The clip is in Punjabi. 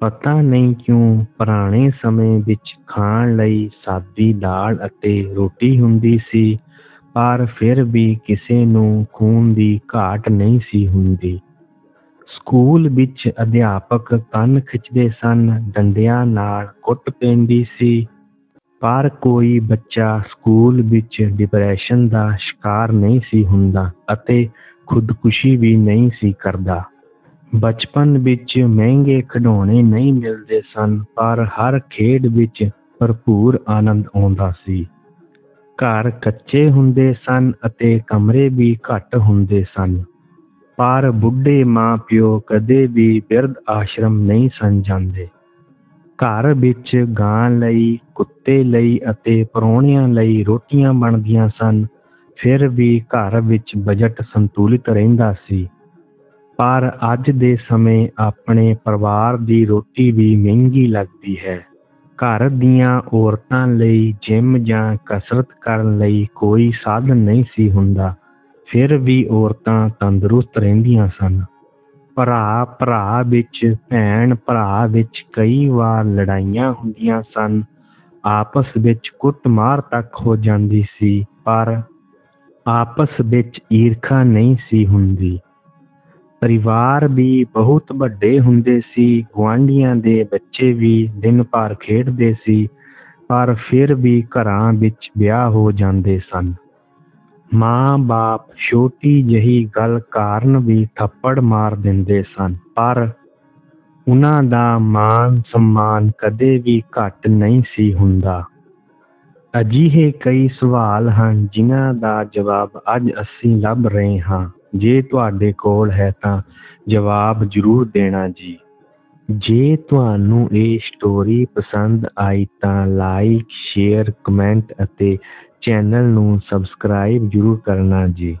ਪਤਾ ਨਹੀਂ ਕਿਉਂ ਪੁਰਾਣੇ ਸਮੇਂ ਵਿੱਚ ਖਾਣ ਲਈ ਸਾਦੀ ਦਾਲ ਅਤੇ ਰੋਟੀ ਹੁੰਦੀ ਸੀ, ਪਰ ਫਿਰ ਵੀ ਕਿਸੇ ਨੂੰ ਖੂਨ ਦੀ ਘਾਟ ਨਹੀਂ ਸੀ ਹੁੰਦੀ। ਸਕੂਲ ਵਿੱਚ ਅਧਿਆਪਕ ਕੰਨ ਖਿੱਚਦੇ ਸਨ, ਡੰਡਿਆਂ ਨਾਲ ਕੁੱਟ ਪੈਂਦੀ ਸੀ। ਪਰ ਕੋਈ ਬੱਚਾ ਸਕੂਲ ਵਿੱਚ ਡਿਪਰੈਸ਼ਨ ਦਾ ਸ਼ਿਕਾਰ ਨਹੀਂ ਸੀ ਹੁੰਦਾ ਅਤੇ ਖੁਦਕੁਸ਼ੀ ਵੀ ਨਹੀਂ ਸੀ ਕਰਦਾ। ਬਚਪਨ ਵਿੱਚ ਮਹਿੰਗੇ ਖਿਡੌਣੇ ਨਹੀਂ ਮਿਲਦੇ ਸਨ, ਪਰ ਹਰ ਖੇਡ ਵਿੱਚ ਭਰਪੂਰ ਆਨੰਦ ਆਉਂਦਾ ਸੀ। ਘਰ ਕੱਚੇ ਹੁੰਦੇ ਸਨ ਅਤੇ ਕਮਰੇ ਵੀ ਘੱਟ ਹੁੰਦੇ ਸਨ, ਪਰ ਬੁੱਢੇ ਮਾਂ-ਪਿਓ ਕਦੇ ਵੀ ਬਿਰਧ ਆਸ਼ਰਮ ਨਹੀਂ ਸਨ ਜਾਂਦੇ। ਘਰ ਵਿੱਚ ਗਾਂ ਲਈ, ਕੁੱਤੇ ਲਈ ਅਤੇ ਪ੍ਰਾਹੁਣਿਆਂ ਲਈ ਰੋਟੀਆਂ ਬਣਦੀਆਂ ਸਨ, ਫਿਰ ਵੀ ਘਰ ਵਿੱਚ ਬਜਟ ਸੰਤੁਲਿਤ ਰਹਿੰਦਾ ਸੀ। ਪਰ ਅੱਜ ਦੇ ਸਮੇਂ ਆਪਣੇ ਪਰਿਵਾਰ ਦੀ ਰੋਟੀ ਵੀ ਮਹਿੰਗੀ ਲੱਗਦੀ ਹੈ। ਘਰ ਦੀਆਂ ਔਰਤਾਂ ਲਈ ਜਿਮ ਜਾਂ ਕਸਰਤ ਕਰਨ ਲਈ ਕੋਈ ਸਾਧਨ ਨਹੀਂ ਸੀ ਹੁੰਦਾ। ਫਿਰ ਵੀ ਔਰਤਾਂ ਤੰਦਰੁਸਤ ਰਹਿੰਦੀਆਂ ਸਨ। ਭਰਾ ਭਰਾ ਵਿੱਚ, ਭੈਣ ਭਰਾ ਵਿੱਚ ਕਈ ਵਾਰ ਲੜਾਈਆਂ ਹੁੰਦੀਆਂ ਸਨ। ਆਪਸ ਵਿੱਚ ਕੁੱਟਮਾਰ ਤੱਕ ਹੋ ਜਾਂਦੀ ਸੀ, ਪਰ ਆਪਸ ਵਿੱਚ ਈਰਖਾ ਨਹੀਂ ਸੀ ਹੁੰਦੀ। ਪਰਿਵਾਰ ਵੀ ਬਹੁਤ ਵੱਡੇ ਹੁੰਦੇ ਸੀ, ਗੁਆਂਢੀਆਂ ਦੇ ਬੱਚੇ ਵੀ ਦਿਨ ਭਰ ਖੇਡਦੇ ਸੀ, ਪਰ ਫਿਰ ਵੀ ਘਰਾਂ ਵਿੱਚ ਵਿਆਹ ਹੋ ਜਾਂਦੇ ਸਨ। ਮਾਂ-ਬਾਪ ਛੋਟੀ ਜਿਹੀ ਗੱਲ ਕਾਰਨ ਵੀ ਥੱਪੜ ਮਾਰ ਦਿੰਦੇ ਸਨ, ਪਰ ਉਹਨਾਂ ਦਾ ਮਾਣ-ਸਨਮਾਨ ਕਦੇ ਵੀ ਘੱਟ ਨਹੀਂ ਸੀ ਹੁੰਦਾ। ਅਜਿਹੇ ਕਈ ਸਵਾਲ ਹਨ ਜਿਨ੍ਹਾਂ ਦਾ ਜਵਾਬ ਅੱਜ ਅਸੀਂ ਲੱਭ ਰਹੇ ਹਾਂ। ਜੇ ਤੁਹਾਡੇ ਕੋਲ ਹੈ ਤਾਂ ਜਵਾਬ ਜ਼ਰੂਰ ਦੇਣਾ ਜੀ। ਜੇ ਤੁਹਾਨੂੰ ਇਹ ਸਟੋਰੀ ਪਸੰਦ ਆਈ ਤਾਂ ਲਾਈਕ ਸ਼ੇਅਰ ਕਮੈਂਟ ਅਤੇ ਚੈਨਲ ਨੂੰ ਸਬਸਕ੍ਰਾਈਬ ਜ਼ਰੂਰ ਕਰਨਾ ਜੀ।